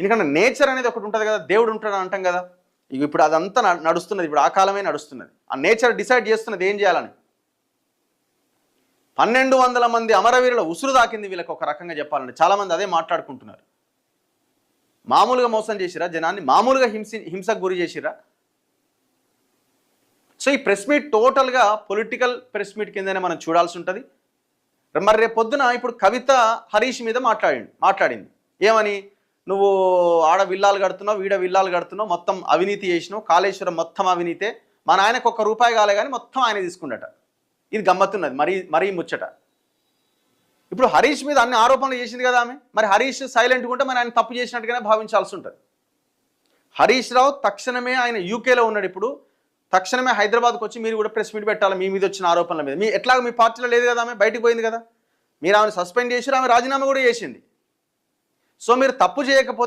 ఎందుకంటే నేచర్ అనేది ఒకటి ఉంటుంది కదా దేవుడు ఉంటాడు అంటాం కదా. ఇక ఇప్పుడు అదంతా నడుస్తున్నది ఇప్పుడు ఆ కాలమే నడుస్తున్నది. ఆ నేచర్ డిసైడ్ చేస్తున్నది ఏం చేయాలని? పన్నెండు వందల మంది అమరవీరుల ఉసురు దాకింది వీళ్ళకి ఒక రకంగా చెప్పాలంటే. చాలామంది అదే మాట్లాడుకుంటున్నారు. మామూలుగా మోసం చేసిరా? జనాన్ని మామూలుగా హింసి హింసకు గురి చేసిరా? సో ఈ ప్రెస్ మీట్ టోటల్గా పొలిటికల్ ప్రెస్ మీట్ కిందనే మనం చూడాల్సి ఉంటుంది. మరి రేపు పొద్దున ఇప్పుడు కవిత హరీష్ మీద మాట్లాడి మాట్లాడింది. ఏమని? నువ్వు ఆడ విల్లాలు కడుతున్నావు వీడ విల్లాలు కడుతున్నావు మొత్తం అవినీతి చేసినావు కాళేశ్వరం మొత్తం అవినీతే మా నాయనకు ఒక్క రూపాయి కాలే కానీ మొత్తం ఆయన తీసుకుండట. ఇది గమ్మత్తున్నది మరీ మరీ ముచ్చట. ఇప్పుడు హరీష్ మీద అన్ని ఆరోపణలు చేసింది కదా ఆమె. మరి హరీష్ సైలెంట్గా ఉంటే మరి ఆయన తప్పు చేసినట్టుగానే భావించాల్సి ఉంటుంది. హరీష్ రావు తక్షణమే ఆయన యూకేలో ఉన్నాడు ఇప్పుడు. తక్షణమే హైదరాబాద్కి వచ్చి మీరు కూడా ప్రెస్ మీట్ పెట్టాలి మీ మీద వచ్చిన ఆరోపణల మీద. మీ ఎట్లాగ మీ పార్టీలో లేదు కదా ఆమె బయటకు పోయింది కదా. మీరు ఆమెను సస్పెండ్ చేసి ఆమె రాజీనామా కూడా చేసింది. సో మీరు తప్పు చేయకపోతే